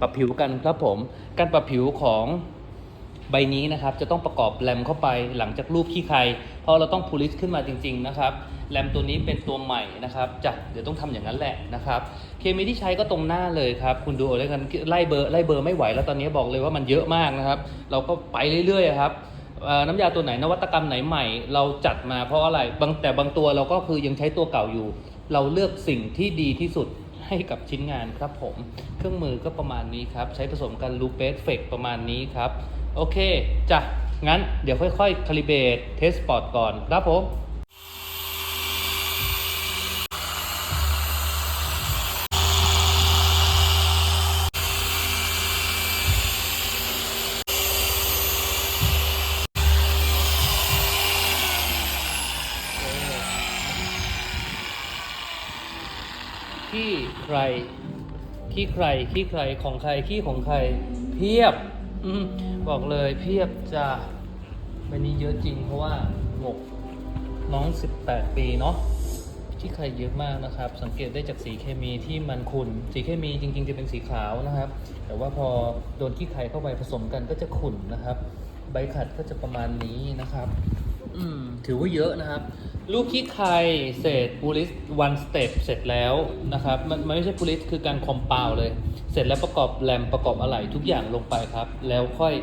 ปรับผิวกันครับผม การปรับผิวของใบนี้นะครับ จะต้องประกอบแรมเข้าไปหลังจากรูปขี้ใคร เพราะเราต้องพูลิสขึ้นมาจริง ๆ นะครับแรมตัวนี้เป็นตัวใหม่นะครับจะเดี๋ยวต้องทำอย่างนั้นแหละนะครับ เคมีที่ใช้ก็ตรงหน้าเลยครับ คุณดูเอาเลยกันไล่เบอร์ไล่เบอร์ไม่ไหวแล้วตอนนี้บอกเลยว่ามันเยอะมากนะครับ เราก็ไปเรื่อยๆครับน้ำยาตัวไหนนวัตกรรมไหนใหม่ เราจัดมาเพราะอะไรบางแต่บางตัวเราก็คือยังใช้ตัวเก่าอยู่ เราเลือกสิ่งที่ดีที่สุด ให้กับชิ้นงานครับผม เครื่องมือก็ประมาณนี้ครับ ใช้ผสมกันลูเปสเฟกประมาณนี้ครับ โอเคจ้ะงั้นเดี๋ยวค่อยๆคาลิเบตเทสปอร์ตก่อนครับผม ขี้ ใคร ขี้ใคร ขี้ใคร ของใคร ขี้ของใคร เพียบอบอกเลยเพียบจะวันนี้เยอะจริงเพราะว่าหมกน้อง 18 ปีเนาะที่ใครเยอะมากนะครับ สังเกตได้จากสีเคมีที่มันขุ่นสีเคมีจริง ๆ จะเป็นสีขาวนะครับ แต่ว่าพอโดนขี้ไข่เข้าไปผสมกันก็จะขุ่นนะครับ ใบขัดก็จะประมาณนี้นะครับ อืมถือว่าเยอะนะครับ ลูกขี้ไข่เศษปูลิสวันสเต็ปเสร็จแล้วนะครับ มันมันไม่ใช่ปูลิสคือการคอมเปลเลย เสร็จแล้วประกอบแรมประกอบอะไหล่ทุกอย่างลงไปครับ แล้วค่อย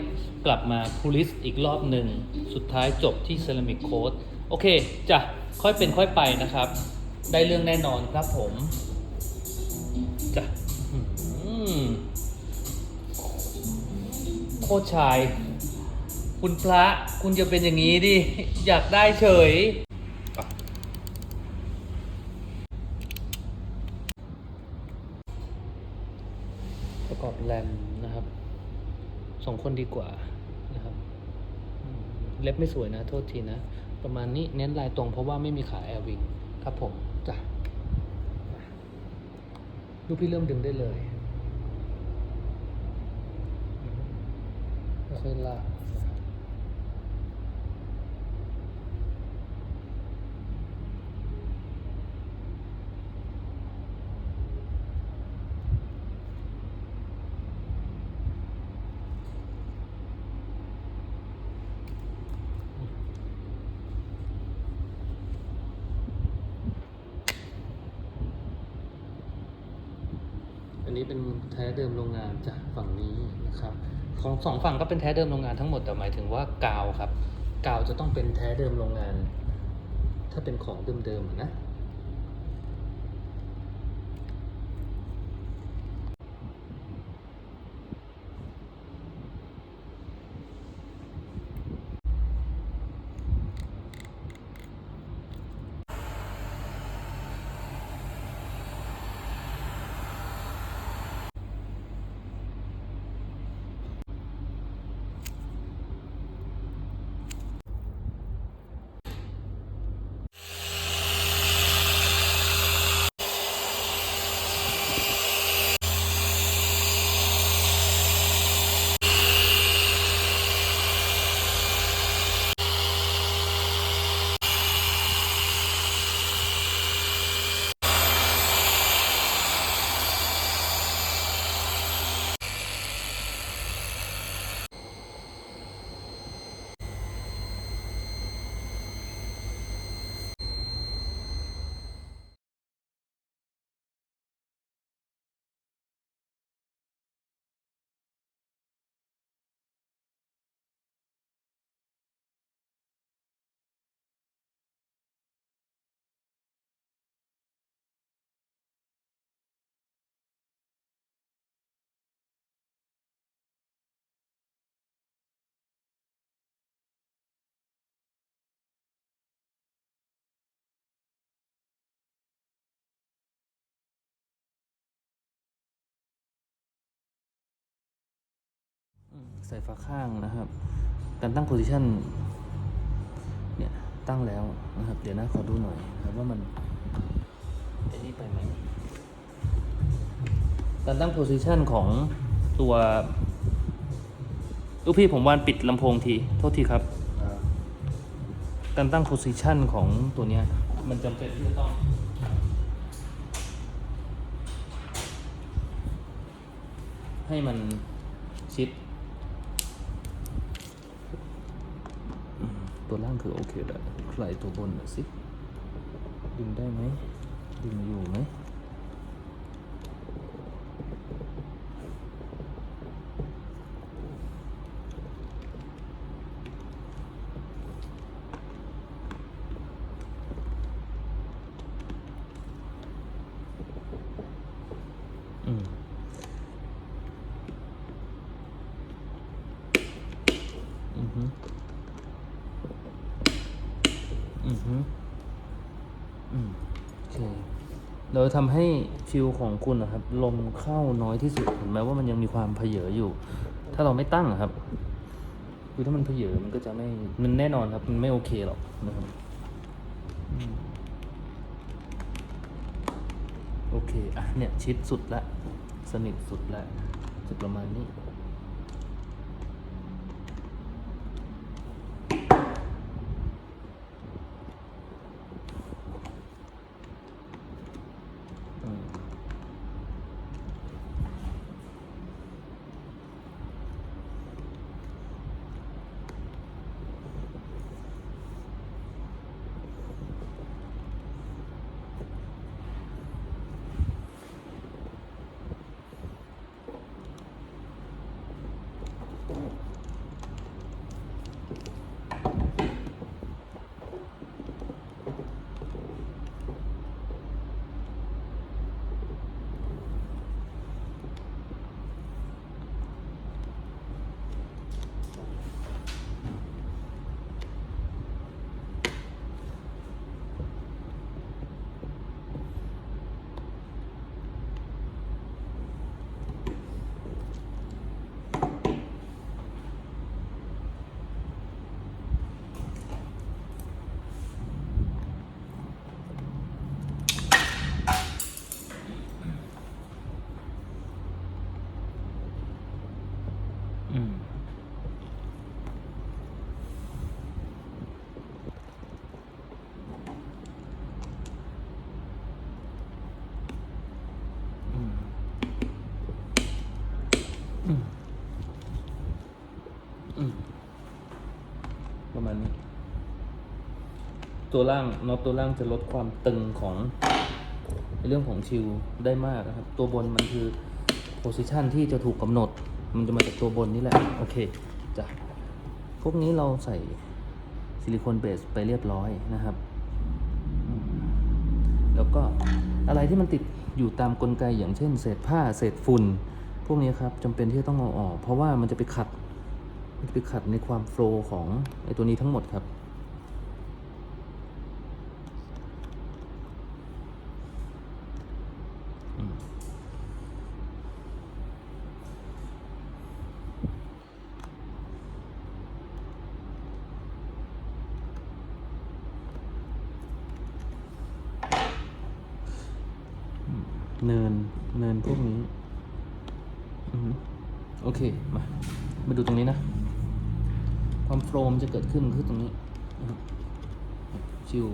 กลับมาปูลิสอีกรอบหนึ่ง สุดท้ายจบที่เซรามิกโค้ดโอเคจ้ะค่อยเป็นค่อยไปนะครับ ได้เรื่องแน่นอนครับผมจ้ะอื้อหือโคตรชาย คุณพระคุณจะเป็นอย่างนี้ดิ อยากได้เฉย ประกอบแรมนะครับสองคนดีกว่านะครับเล็บไม่สวยนะ โทษทีนะ ประมาณนี้เน้นลายตรงเพราะว่าไม่มีขาแอร์วิงครับผมจ้ะลูกพี่เริ่มดึงได้เลยค่อยลากันนี้เป็นแท้เดิมโรงงานจากฝั่งนี้นะครับ ของสองฝั่งก็เป็นแท้เดิมโรงงานทั้งหมดแต่หมายถึงว่ากาวครับ กาวจะต้องเป็นแท้เดิมโรงงาน ถ้าเป็นของเดิมๆนะ อืม ใส่ฝาข้างนะครับ การตั้งโพซิชันเนี่ยตั้งแล้วนะครับ เดี๋ยวนะขอดูหน่อยนะครับว่ามันไอ้นี่ไปไหมการตั้งโพซิชันของตัวลูกพี่ผมวานปิดลำโพงที โทษทีครับ การตั้งโพซิชันของตัวเนี้ย มันจำเป็นที่จะต้องให้มันชิดอืม ตัวล่างคือโอเคแล้วใครตัวบนหน่อยสิ ดึงได้ไหม ดึงอยู่ไหม อืม อือฮึอือฮึอืม โอเค เราทำให้ฟิวของคุณนะครับลมเข้าน้อยที่สุดเห็นไหมว่ามันยังมีความเพเยออยู่ ถ้าเราไม่ตั้งอะครับ คือถ้ามันเพเยอมันก็จะไม่มันแน่นอนครับ มันไม่โอเคหรอกนะครับโอเค อะเนี่ยชิดสุดละ สนิทสุดละจะประมาณนี้ ตัวล่างน็อตตัวล่างจะลดความตึงของในเรื่องของชิวได้มากนะครับ ตัวบนมันคือโพซิชันที่จะถูกกำหนด มันจะมาจากตัวบนนี่แหละโอเคจ้ะพวกนี้เราใส่ซิลิโคนเบสไปเรียบร้อยนะครับ แล้วก็อะไรที่มันติดอยู่ตามกลไกอย่างเช่น เศษผ้าเศษฝุ่น พวกนี้ครับจำเป็นที่จะต้องเอาออก เพราะว่ามันจะไปขัดมันจะไปขัดในความโฟล์ของไอตัวนี้ทั้งหมดครับ อืม เนิน เนินพวกนี้ อือฮึโอ เค มา มาดูตรงนี้นะ ความโฟลมจะเกิดขึ้นคือตรงนี้ชิว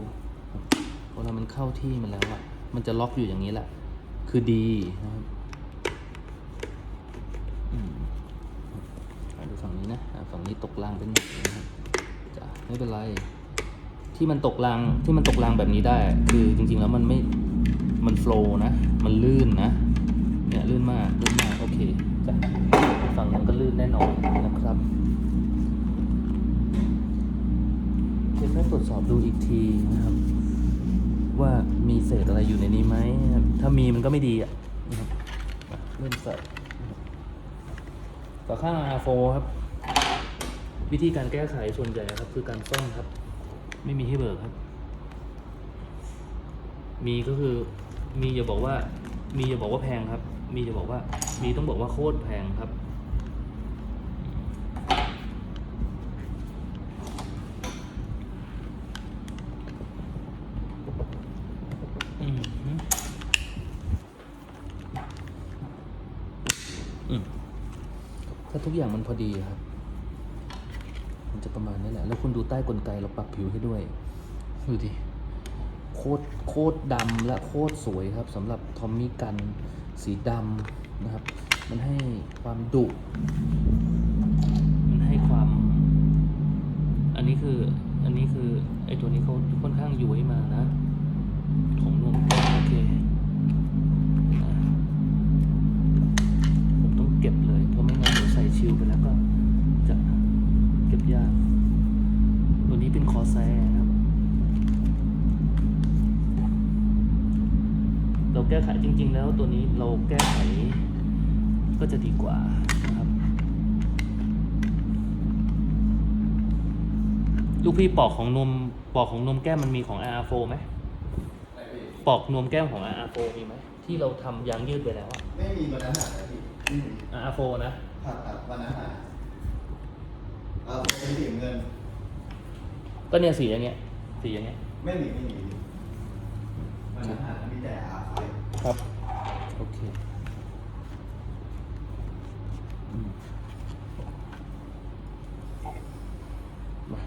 เวลามันเข้าที่มันแล้วอะมันจะล็อกอยู่อย่างนี้แหละ คือดีนะครับมอะดูฝั่งนี้นะฝั่งนี้ตกรางเป็นหนึ่งนะครับจะไม่เป็นไร ที่มันตกรางที่มันตกรางแบบนี้ได้ คือจริงๆแล้วมันไม่ มันโฟล์นะ มันลื่นนะ เนี่ยลื่นมากลื่นมาก แน่นอนนะครับเพียงแค่ตรวจสอบดูอีกทีนะครับ ว่ามีเศษอะไรอยู่ในนี้ไหมครับถ้ามีมันก็ไม่ดีอะนะครับอะเล่นใส่นะครับฝาข้าง R4 ครับ วิธีการแก้ไขส่วนใหญ่ครับ คือการซ่อมครับ ไม่มีให้เบิกครับ มีก็คือมีอย่าบอกว่า มีอย่าบอกว่าแพงครับ มีอย่าบอกว่า มีต้องบอกว่าโคตรแพงครับ อืมฮึอืมถ้าทุกอย่างมัน พอดีครับ มันจะประมาณนี้แหละ แล้วคุณดูใต้กลไกเราปรับผิวให้ด้วย ดูดิ โคตรโคตรดำและโคตรสวยครับสำหรับทอมมี่กันสีดำนะครับ มันให้ความดุ มันให้ความ อันนี้คือ อันนี้คือ ไอตัวนี้เขาค่อนข้างย้วยมานะ ของนวม ชิลไปแล้วก็จะเก็บยาก ตัวนี้เป็นคอแซครับ เราแก้ไขจริง ๆ แล้วตัวนี้เราแก้ไขก็จะดีกว่านะครับ ลูกพี่ปอกของนมปอกของนมแก้มมันมีของ R4 ไหมไม่พี่ปอกนวมแก้มของ R4 มีไหมที่เราทำยางยืดไปแล้วอะไม่มีวันนั้นหาแต่พี่ไม่มี R4 นะ ครับครับวันนั้นหาเอาเป็นสีเงิน ก็เนี่ยสีอย่างเงี้ย สีอย่างเงี้ย ไม่มีไม่มีวันนั้นหามีแต่อาไฟครับ โอเคอืมมา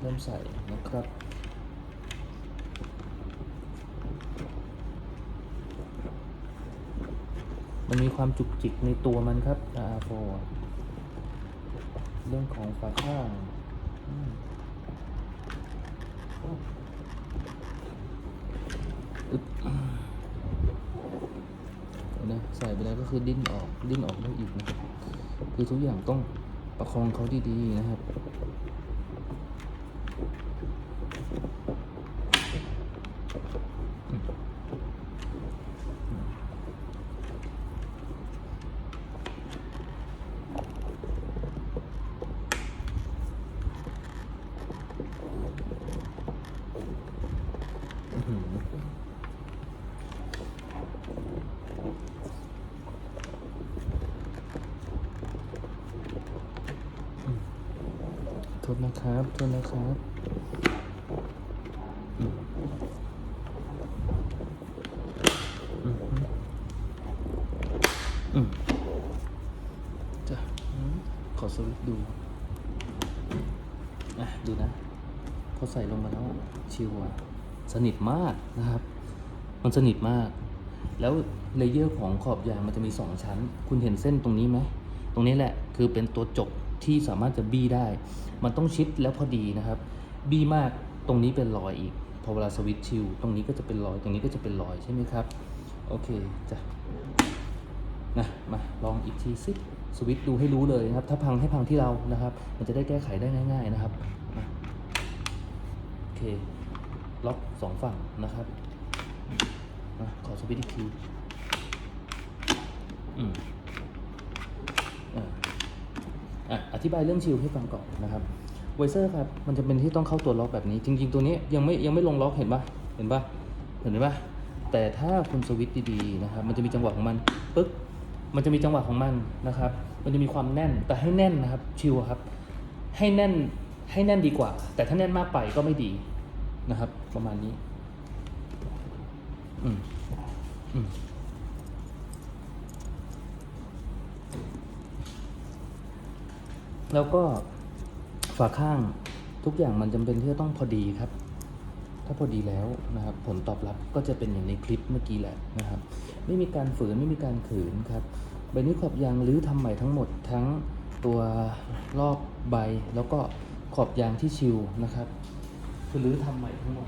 เริ่มใส่นะครับ มันมีความจุกจิกในตัวมันครับ R4 อะเรื่องของฝาข้างอืมโอ้อึ๊บนะใส่ไปแล้วก็คือดิ้นออกดิ้นออกได้อีกนะครับ คือทุกอย่างต้องประคองเขาดีๆนะครับ นะครับโทษนะครับอืมอืมอืมจ้ะขอสวิตดู อะ ดูนะพอใส่ลงมาแล้วชิวอะสนิทมากนะครับ มันสนิทมาก แล้วเลเยอร์ของขอบยางมันจะมีสองชั้น คุณเห็นเส้นตรงนี้ไหม ตรงนี้แหละคือเป็นตัวจบ ที่สามารถจะบี้ได้ มันต้องชิดแล้วพอดีนะครับ บี้มากตรงนี้เป็นรอยอีก พอเวลาสวิตช์ชิลตรงนี้ก็จะเป็นรอย ตรงนี้ก็จะเป็นรอยใช่ไหมครับ โอเคจ้ะนะมาลองอีกทีสิสวิตช์ดูให้รู้เลยนะครับ ถ้าพังให้พังที่เรานะครับ มันจะได้แก้ไขได้ง่าย ๆนะครับโอเคล็อกสองฝั่งนะครับมาขอสวิตช์อีกทีอืม อะอธิบายเรื่องชิลให้ฟังก่อนนะครับไวเซอร์ครับมันจะเป็นที่ต้องเข้าตัวล็อกแบบนี้ จริง ๆ ตัวนี้ยังไม่ยังไม่ลงล็อกเห็นปะเห็นปะเห็นปะแต่ถ้าคุณสวิตช์ดีๆนะครับมันจะมีจังหวะของมันปึ๊กมันจะมีจังหวะของมันนะครับ มันจะมีความแน่นแต่ให้แน่นนะครับชิวอะครับ ให้แน่นให้แน่นดีกว่า แต่ถ้าแน่นมากไปก็ไม่ดีนะครับ ประมาณนี้ อืมอืม แล้วก็ฝาข้างทุกอย่างมันจำเป็นที่จะต้องพอดีครับ ถ้าพอดีแล้วนะครับ ผลตอบรับก็จะเป็นอย่างในคลิปเมื่อกี้แหละนะครับ ไม่มีการฝืนไม่มีการขืนครับใบนี้ขอบยางรื้อทำใหม่ทั้งหมดทั้งตัวรอบใบแล้วก็ขอบยางที่ชิวนะครับ คือรื้อทำใหม่ทั้งหมด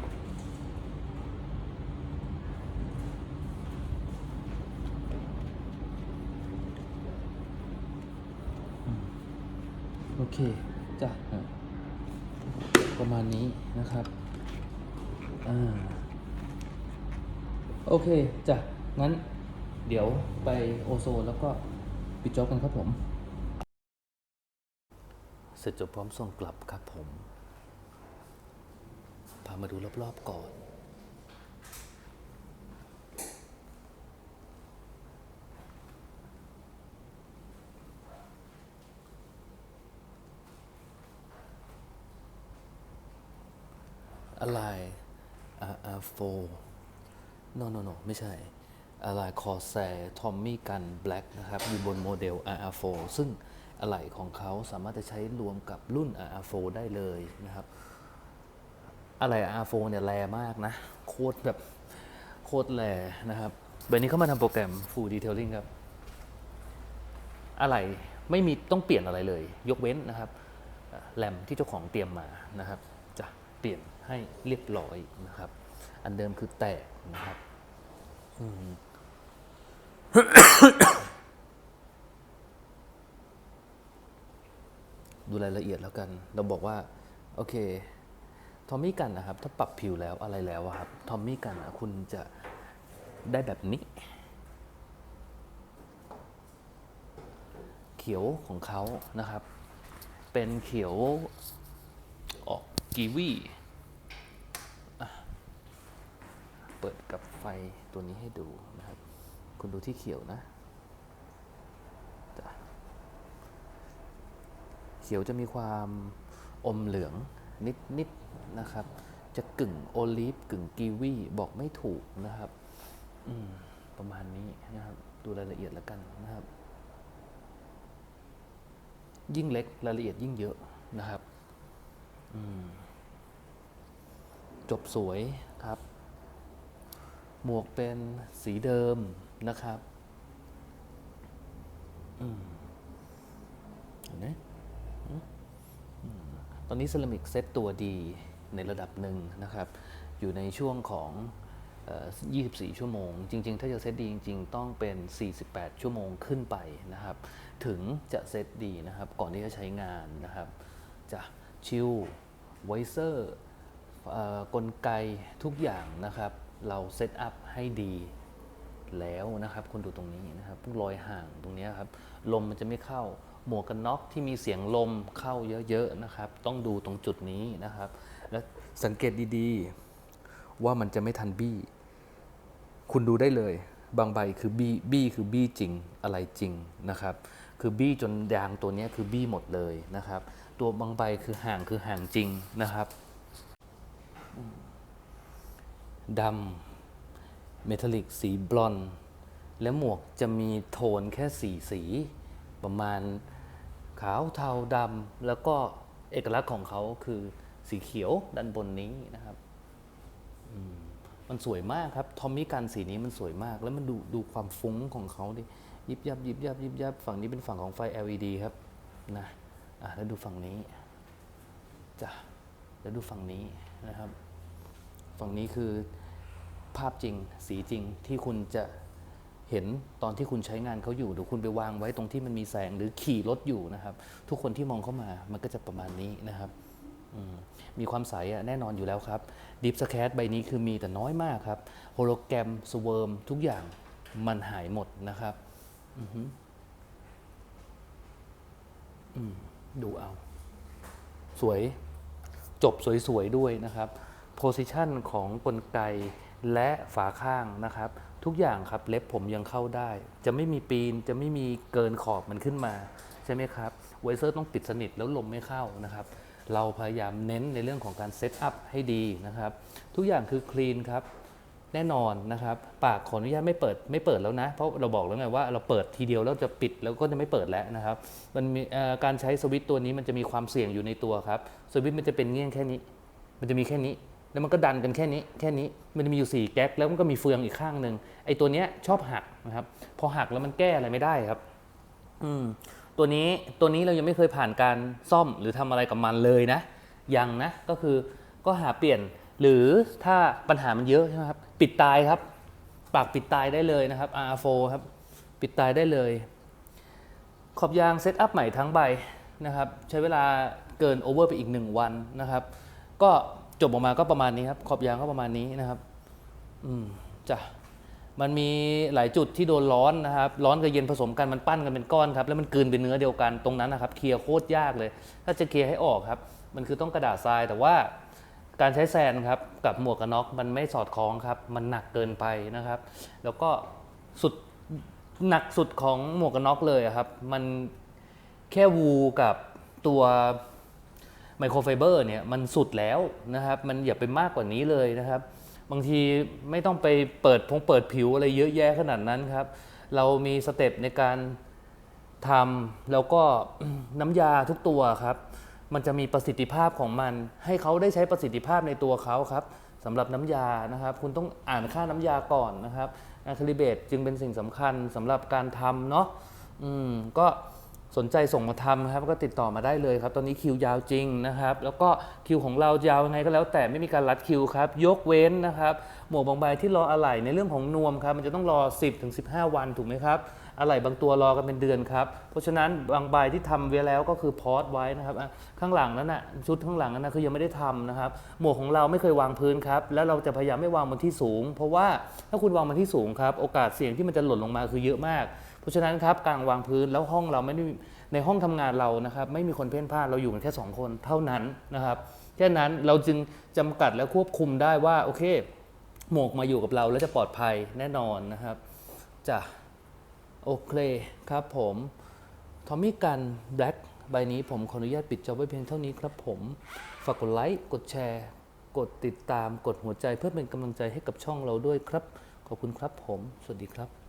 อเคจ้ะประมาณนี้นะครับอ่าโอเคจ้ะงั้นเดี๋ยวไปโอโซนแล้วก็ปิดจ็อบกันครับผม เสร็จจบพร้อมส่งกลับครับผม พามาดูรอบๆก่อน อะไร RR4 no no no ไม่ใช่อะไรคอแซทอมมี่กันแบล็กนะครับ อยู่บนโมเดล RR4 ซึ่งอะไหล่ของเขาสามารถจะใช้รวมกับรุ่น RR4 ได้เลยนะครับ อะไหล่ R4 เนี่ยแรงมากนะ โคตรแบบโคตรแรงนะครับเบอร์นี้เข้ามาทำโปรแกรม Full Detailing ครับ อะไรไม่มีต้องเปลี่ยนอะไรเลย ยกเว้นนะครับแรมที่เจ้าของเตรียมมานะครับ เปลี่ยนให้เรียบร้อยนะครับ อันเดิมคือแตกนะครับดูรายละเอียดแล้วกัน เราบอกว่า โอเค ทอมมี่กันนะครับ ถ้าปรับผิวแล้วอะไรแล้วครับ ทอมมี่กันอะคุณจะได้แบบนี้ เขียวของเขานะครับ เป็นเขียว กีวี่เปิดกับไฟตัวนี้ให้ดูนะครับ คุณดูที่เขียวนะเขียวจะมีความอมเหลืองนิดๆนนะครับ จะกึ่งโอลิฟกึ่งกีวีบอกไม่ถูกนะครับประมาณนี้นะครับ ดูรายละเอียดแล้วกันนะครับ ยิ่งเล็กรายละเอียดยิ่งเยอะนะครับ อืม จบสวยครับ หมวกเป็นสีเดิมนะครับเห็นไหมตอนนี้เซรามิกเซตตัวดีในระดับหนึ่งนะครับ อยู่ในช่วงของออ24 ชั่วโมง จริง ๆ ถ้าจะเซตดีจริง ๆ ต้องเป็น 48 ชั่วโมงขึ้นไปนะครับ ถึงจะเซตดีนะครับ ก่อนที่จะใช้งานนะครับ จะชิลไวเซอร์ กลไกทุกอย่างนะครับ เราเซตอัพให้ดีแล้วนะครับคุณดูตรงนี้นะครับพวกรอยห่างตรงนี้ครับ ลมมันจะไม่เข้า หมวกกันน็อกที่มีเสียงลมเข้าเยอะๆนะครับ ต้องดูตรงจุดนี้นะครับ และสังเกตดีๆ ว่ามันจะไม่ทันบี้ คุณดูได้เลย บางใบคือบี้บี้คือบี้จริงอะไรจริงนะครับ คือบี้จนยางตัวนี้คือบี้หมดเลยนะครับ ตัวบางใบคือห่างคือห่างจริงนะครับ ดำเมทัลลิกสีบลอนด์และหมวกจะมีโทนแค่สีสี ประมาณขาวเทาดำแล้วก็เอกลักษณ์ของเขาคือสีเขียวด้านบนนี้นะครับมันสวยมากครับ ทอมมี่กันสีนี้มันสวยมาก แล้วมันดูดูความฟุ้งของเขาดิยิบยับยิบยับยิบยับฝั่งนี้เป็นฝั่งของไฟ LED ครับนะอะแล้วดูฝั่งนี้จ้ะแล้วดูฝั่งนี้ นะครับ ฝั่งนี้คือภาพจริงสีจริงที่คุณจะเห็นตอนที่คุณใช้งานเขาอยู่หรือคุณไปวางไว้ตรงที่มันมีแสงหรือขี่รถอยู่นะครับ ทุกคนที่มองเข้ามามันก็จะประมาณนี้นะครับมมีความใสอะแน่นอนอยู่แล้วครับดิฟสแค t ใบนี้คือมีแต่น้อยมากครับโฮโลแกรมสเวิร์มทุกอย่างมันหายหมดนะครับดูเอา สวย จบสวยๆด้วยนะครับโพซิชันของกลไกและฝาข้างนะครับ ทุกอย่างครับเล็บผมยังเข้าได้ จะไม่มีปีนจะไม่มีเกินขอบมันขึ้นมา ใช่ไหมครับไวเซอร์ต้องปิดสนิทแล้วลมไม่เข้านะครับ เราพยายามเน้นในเรื่องของการเซตอัพให้ดีนะครับ ทุกอย่างคือคลีนครับ แน่นอนนะครับ ปากขออนุญาตไม่เปิดไม่เปิดแล้วนะ เพราะเราบอกแล้วไงว่าเราเปิดทีเดียวแล้วจะปิดแล้วก็จะไม่เปิดแล้วนะครับ มันมีการใช้สวิตตัวนี้มันจะมีความเสี่ยงอยู่ในตัวครับ สวิตมันจะเป็นเงี้ยงแค่นี้ มันจะมีแค่นี้ แล้วมันก็ดันกันแค่นี้ แค่นี้ มันจะมีอยู่ 4 แก๊ก แล้วมันก็มีเฟืองอีกข้างหนึ่งไอ้ตัวเนี้ยชอบหักนะครับ พอหักแล้วมันแก้อะไรไม่ได้ครับ อืม ตัวนี้ตัวนี้เรายังไม่เคยผ่านการซ่อมหรือทำอะไรกับมันเลยนะ ยังนะ ก็คือก็หาเปลี่ยน หรือถ้าปัญหามันเยอะใช่ไหมครับ ปิดตายครับ ปากปิดตายได้เลยนะครับ R4 ครับปิดตายได้เลย ขอบยางเซตอัพใหม่ทั้งใบนะครับ ใช้เวลาเกินโอเวอร์ไปอีก 1 วันนะครับ ก็จบออกมาก็ประมาณนี้ครับ ขอบยางก็ประมาณนี้นะครับ อืมจ้ะมันมีหลายจุดที่โดนร้อนนะครับ ร้อนกับเย็นผสมกันมันปั้นกันเป็นก้อนครับ แล้วมันกลืนเป็นเนื้อเดียวกันตรงนั้นนะครับ เคลียร์โคตรยากเลย ถ้าจะเคลียร์ให้ออกครับ มันคือต้องกระดาษทรายแต่ว่า การใช้แซนครับกับหมวกกันน็อกมันไม่สอดคล้องครับ มันหนักเกินไปนะครับ แล้วก็สุดหนักสุดของหมวกกันน็อกเลยครับ มันแค่วูกับตัวไมโครไฟเบอร์เนี่ยมันสุดแล้วนะครับ มันอย่าไปมากกว่านี้เลยนะครับ บางทีไม่ต้องไปเปิดพงเปิดผิวอะไรเยอะแยะขนาดนั้นครับ เรามีสเต็ปในการทำแล้วก็น้ำยาทุกตัวครับ มันจะมีประสิทธิภาพของมัน ให้เขาได้ใช้ประสิทธิภาพในตัวเขาครับสำหรับน้ำยานะครับ คุณต้องอ่านค่าน้ำยาก่อนนะครับอะคริลิเบตจึงเป็นสิ่งสำคัญสำหรับการทำเนาะอืมก็สนใจส่งมาทำครับก็ติดต่อมาได้เลยครับ ตอนนี้คิวยาวจริงนะครับ แล้วก็คิวของเรายาวยังไงก็แล้วแต่ไม่มีการรัดคิวครับ ยกเว้นนะครับ หมวกบางใบที่รออะไหล่ในเรื่องของนวมครับ มันจะต้องรอ 10ถึง15 วันถูกไหมครับ อะไหล่บางตัวรอกันเป็นเดือนครับ เพราะฉะนั้นบางใบที่ทำไว้แล้วก็คือพอสไว้นะครับข้างหลังนั้นนะชุดข้างหลังนั้นนะคือยังไม่ได้ทำนะครับ หมวกของเราไม่เคยวางพื้นครับ แล้วเราจะพยายามไม่วางบนที่สูง เพราะว่าถ้าคุณวางบนที่สูงครับ โอกาสเสี่ยงที่มันจะหล่นลงมาคือเยอะมาก เพราะฉะนั้นครับการวางพื้นแล้วห้องเราไม่ได้ในห้องทำงานเรานะครับไม่มีคนเพ่นพ่านเราอยู่กันแค่สองคนเท่านั้นนะครับแค่นั้นเราจึงจำกัดและควบคุมได้ว่าโอเค หมวกมาอยู่กับเราแล้วจะปลอดภัยแน่นอนนะครับจ้ะ โอเคครับผมทอมมี่กันแบล็กใบนี้ผมขออนุญาตปิดจอไว้เพียงเท่านี้ครับผม ฝากกดไลค์ กดแชร์ กดติดตาม กดหัวใจเพื่อเป็นกำลังใจให้กับช่องเราด้วยครับ ขอบคุณครับผม สวัสดีครับ